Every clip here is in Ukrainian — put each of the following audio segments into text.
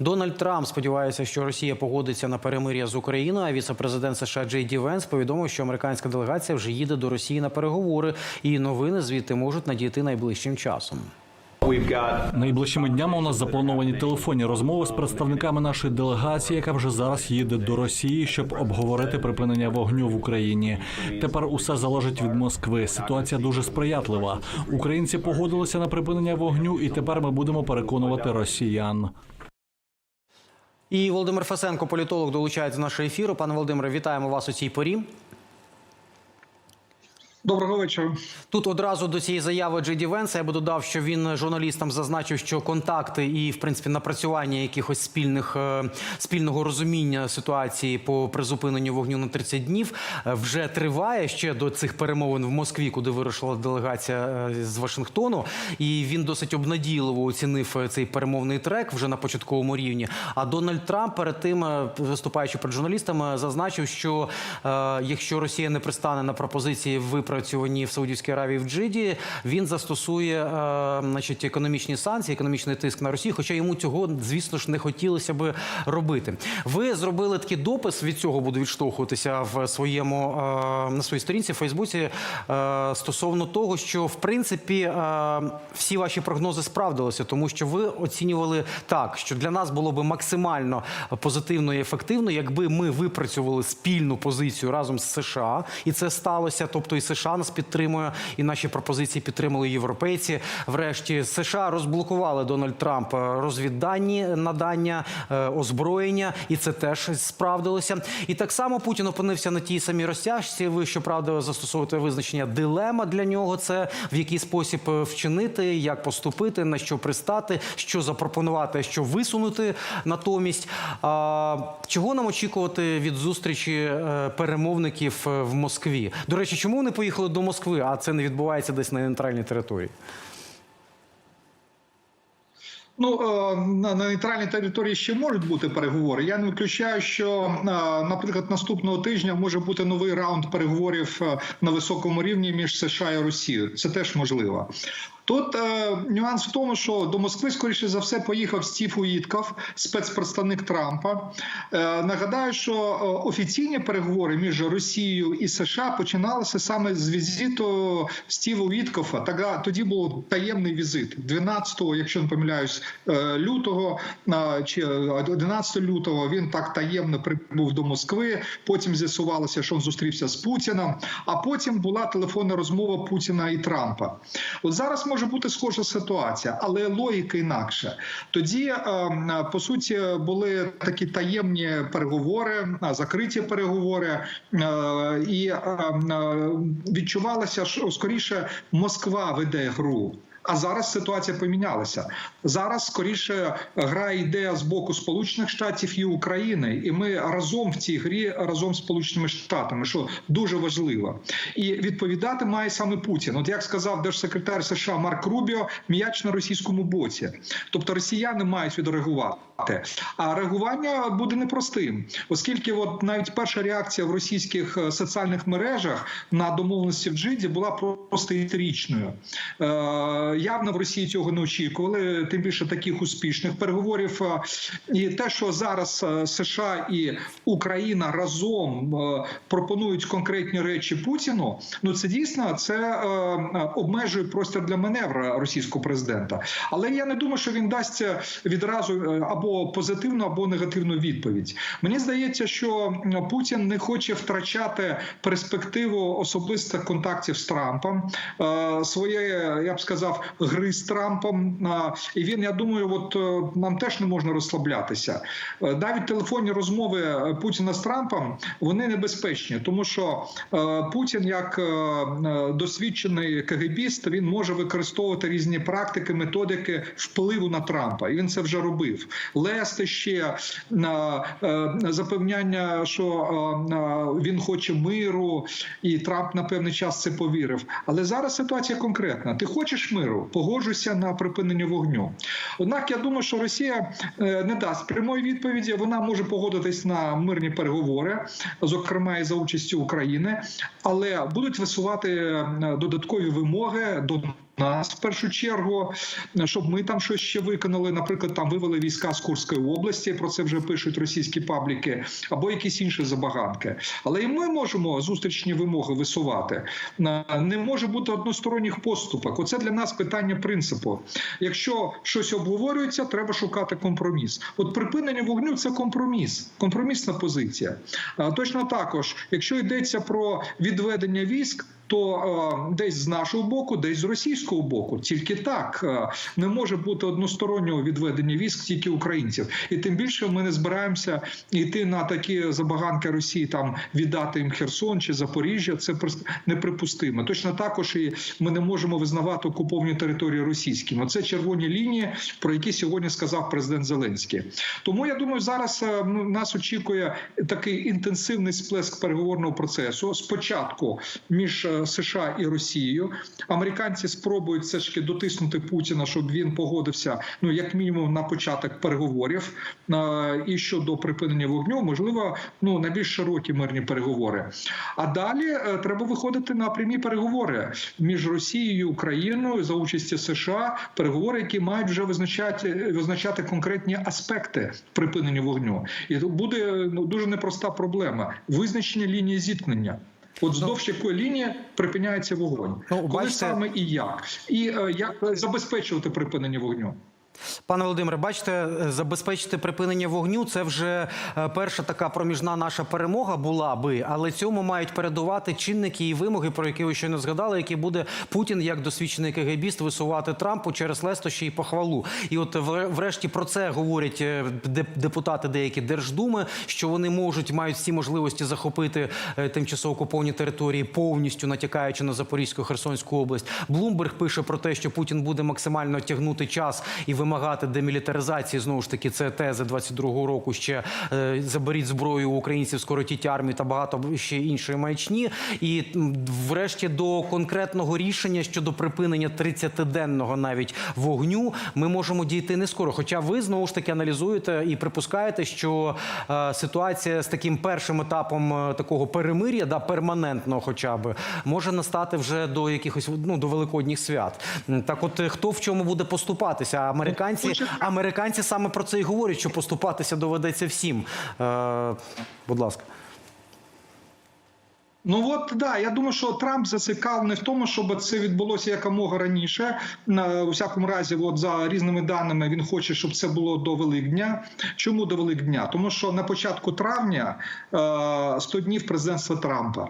Дональд Трамп сподівається, що Росія погодиться на перемир'я з Україною. А віце-президент США Джей Ді Венс повідомив, що американська делегація вже їде до Росії на переговори, і новини звідти можуть надійти найближчим часом. Найближчими днями у нас заплановані телефонні розмови з представниками нашої делегації, яка вже зараз їде до Росії, щоб обговорити припинення вогню в Україні. Тепер усе залежить від Москви. Ситуація дуже сприятлива. Українці погодилися на припинення вогню, і тепер ми будемо переконувати росіян. І Володимир Фасенко, політолог, долучається до нашого ефіру. Пане Володимире, вітаємо вас у цій порі. Доброго вечора. Тут одразу до цієї заяви Джей Ді Венса я би додав, що він журналістам зазначив, що контакти і, в принципі, напрацювання якихось спільних е, спільного розуміння ситуації по призупиненню вогню на 30 днів е, вже триває ще до цих перемовин в Москві, куди вирушила делегація е, з Вашингтону. І він досить обнадійливо оцінив цей перемовний трек вже на початковому рівні. А Дональд Трамп перед тим, виступаючи перед журналістами, зазначив, що якщо Росія не пристане на пропозиції випрацьовані в Саудівській Аравії в Джиді, він застосує е, значить, економічні санкції, економічний тиск на Росію. Хоча йому цього, звісно ж, не хотілося би робити. Ви зробили такий допис від цього буду відштовхуватися в своєму е, на своїй сторінці в Фейсбуці е, стосовно того, що в принципі всі ваші прогнози справдилися, тому що ви оцінювали так, що для нас було би максимально позитивно і ефективно, якби ми випрацювали спільну позицію разом з США, і це сталося. Тобто, і США нас підтримує, і наші пропозиції підтримали європейці. Врешті США розблокували Дональд Трамп е, розвіддані надання е, озброєння, і це теж справдилося. І так само Путін опинився на тій самій розтяжці. Ви щоправда застосовуєте визначення дилема для нього. Це в який спосіб е, вчинити, як поступити, на що пристати, що запропонувати, що висунути натомість. Чого нам очікувати від зустрічі перемовників в Москві? До речі, чому вони поїхали до Москви, а це не відбувається десь на нейтральній території? Ну е, на на нейтральній території ще можуть бути переговори. Я не виключаю, що е, наприклад наступного тижня може бути новий раунд переговорів е, на високому рівні між США і Росією. Це теж можливо. Тут е, нюанс в тому, що до Москви, скоріше за все, поїхав Стів Уітков, спецпредставник Трампа. Е, нагадаю, що е, офіційні переговори між Росією і США починалися саме з візиту Стіва Уіткофа. Тога тоді був таємний візит 12-го, якщо не помиляюсь, е, лютого е, чи 11 лютого. Він так таємно прибув до Москви. Потім з'ясувалося, що він зустрівся з Путіном. А потім була телефонна розмова Путіна і Трампа. От зараз може бути схожа ситуація, але логіка інакше. Тоді е, по суті були такі таємні переговори, е, закриті переговори, е, і е, е, відчувалося, що скоріше Москва веде гру. А зараз ситуація помінялася. Зараз скоріше гра йде з боку Сполучених Штатів і України, і ми разом в цій грі разом з Сполученими Штатами, що дуже важливо, і відповідати має саме Путін. От як сказав держсекретар США Марк Рубіо, м'яч на російському боці, тобто росіяни мають відреагувати. А реагування буде непростим, оскільки, от навіть перша реакція в російських е, соціальних мережах на домовленості в Джиді була просто істеричною. Явно в Росії цього не очікували, тим більше таких успішних переговорів. Е, І те, що зараз е, США і Україна разом е, пропонують конкретні речі Путіну, ну це дійсно це обмежує простір для маневра російського президента. Але я не думаю, що він дасть відразу або позитивну, або негативну відповідь. Мені здається, що Путін не хоче втрачати перспективу особистих контактів з Трампом, своє, я б сказав, гри з Трампом. І він, я думаю, от е, нам теж не можна розслаблятися. Е, Навіть телефонні розмови е, Путіна з Трампом вони небезпечні, тому що Путін, як досвідчений КГБіст, він може використовувати різні практики, методики впливу на Трампа, і він це вже робив. Лести ще на запевняння, що він хоче миру, і Трамп на певний час це повірив. Але зараз ситуація конкретна. Ти хочеш миру, погоджуйся на припинення вогню. Однак я думаю, що Росія е, не дасть прямої відповіді. Вона може погодитись на мирні переговори, зокрема і за участю України, але будуть висувати е, додаткові вимоги до нас в першу чергу, щоб ми там щось ще виконали. Наприклад, там вивели війська з Курської області. Про це вже пишуть російські пабліки, або якісь інші забаганки. Але і ми можемо зустрічні вимоги висувати. Не може бути односторонніх поступок. Оце для нас питання принципу. Якщо щось обговорюється, треба шукати компроміс. От припинення вогню це компроміс, компромісна позиція. Точно також, якщо йдеться про відведення військ. То е, десь з нашого боку, десь з російського боку, тільки так е, не може бути одностороннього відведення військ тільки українців, і тим більше ми не збираємося йти на такі забаганки Росії, там віддати їм Херсон чи Запоріжжя. Це неприпустимо. Точно також і ми не можемо визнавати окуповані території російськими. Це червоні лінії, про які сьогодні сказав президент Зеленський. Тому я думаю, зараз е, ну, нас очікує такий інтенсивний сплеск переговорного процесу. Спочатку між США і Росією. Американці спробують все ж таки дотиснути Путіна, щоб він погодився, ну як мінімум, на початок переговорів. Е, І щодо припинення вогню, можливо, ну на більш широкі мирні переговори. А далі е, треба виходити на прямі переговори між Росією і Україною за участі США. Переговори, які мають вже визначати визначати конкретні аспекти припинення вогню, і буде ну дуже непроста проблема визначення лінії зіткнення. От здовж якої лінії припиняється вогонь, Ну, коли саме і як, і е, як забезпечувати припинення вогню. Пане Володимире, бачите, е, забезпечити припинення вогню це вже е, перша така проміжна наша перемога була би, але цьому мають передувати чинники і вимоги, про які ви щойно згадали, які буде Путін як досвідчений КГБіст висувати Трампу через лестощі і похвалу. І от вре- врешті про це говорять е, депутати деякі Держдуми, що вони можуть мають всі можливості захопити тимчасово окуповані території, повністю натякаючи на Запорізьку Херсонську область. Блумберг пише про те, що Путін буде максимально тягнути час і вимагати демілітаризації. Знову ж таки, це тези 22-го року. Ще е, заберіть зброю українців, скоротіть армію та багато ще іншої маячні. І врешті до конкретного рішення щодо припинення 30-денного навіть вогню ми можемо дійти не скоро. Хоча ви знову ж таки аналізуєте і припускаєте, що е, ситуація з таким першим етапом е, такого перемир'я, да перманентного, хоча б може настати вже до якихось ну до великодніх свят. Так, от хто в чому буде поступатися? А Американці, американці саме про це і говорять, що поступатися доведеться всім. Е, будь ласка. Ну от да, я думаю, що Трамп зацікавлений в тому, щоб це відбулося якомога раніше. На у всякому разі, от за різними даними, він хоче, щоб це було до Великдня. Чому до Великдня? Тому що на початку травня е, 100 днів президентства Трампа.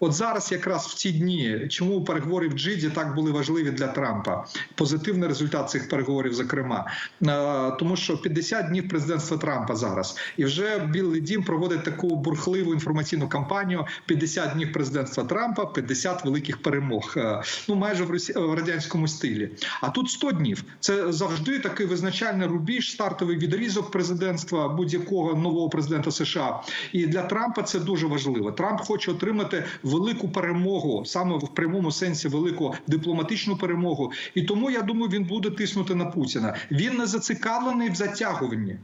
От зараз, якраз в ці дні, чому переговори в Джиді так були важливі для Трампа? Позитивний результат цих переговорів, зокрема, Е, тому що 50 днів президентства Трампа зараз, і вже Білий Дім проводить таку бурхливу інформаційну кампанію: 50 днів президентства Трампа, 50 великих перемог. Е, Ну майже в в радянському стилі. А тут 100 днів. Це завжди такий визначальний рубіж, стартовий відрізок президентства будь-якого нового президента США. І для Трампа це дуже важливо. Трамп хоче отримати велику перемогу, саме в прямому сенсі велику дипломатичну перемогу. І тому я думаю, він буде тиснути на Путіна. Він не зацікавлений в затягуванні.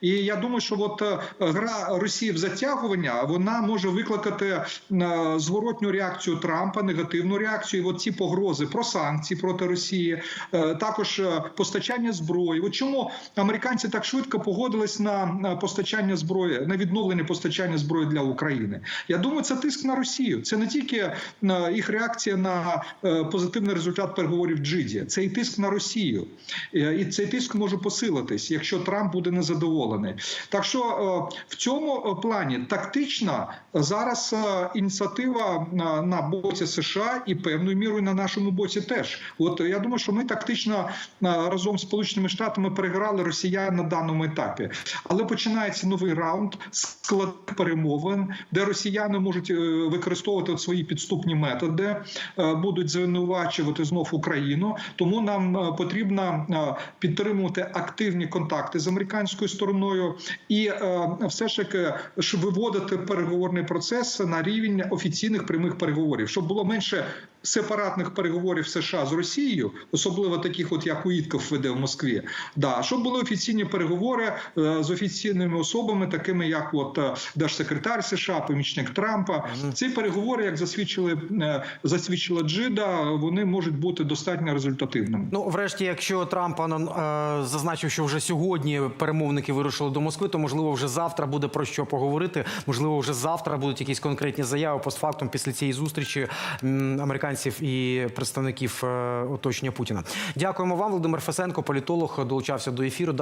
І я думаю, що от е, гра Росії в затягування вона може викликати е, зворотню реакцію Трампа, негативну реакцію. І от ці погрози про санкції проти Росії, е, також постачання зброї. От чому американці так швидко погодились на постачання зброї, на відновлення постачання зброї для України? Я думаю, це тиск на Росію. Це не тільки їх реакція на позитивний результат переговорів Джиді, це і тиск на Росію. І цей тиск може посилитись, якщо Трамп буде незадоволений. Так що е, в цьому е, плані тактично зараз е, ініціатива на, на боці США і певною мірою на нашому боці теж. От е, я думаю, що ми тактично е, разом з Сполученими Штатами переграли росіян на даному етапі. Але починається новий раунд склад перемовин, де росіяни можуть е, використовувати свої підступні методи, е, будуть звинувачувати знов Україну. Тому нам е, потрібно е, підтримувати активні контакти з американською стороною і е, все ж таки ж виводити переговорний процес на рівень офіційних прямих переговорів, щоб було менше сепаратних переговорів США з Росією, особливо таких, от як Уітков веде в Москві. Да, щоб були офіційні переговори е, з офіційними особами, такими як от е, держсекретар США, помічник Трампа. Ці переговори. як засвідчили засвідчила Джида, вони можуть бути достатньо результативними. Ну, врешті, якщо Трамп е, зазначив, що вже сьогодні перемовники вирушили до Москви, то можливо вже завтра буде про що поговорити. Можливо, вже завтра будуть якісь конкретні заяви постфактум після цієї зустрічі американців і представників е, оточення Путіна. Дякуємо вам, Володимир Фесенко, політолог, долучався до ефіру.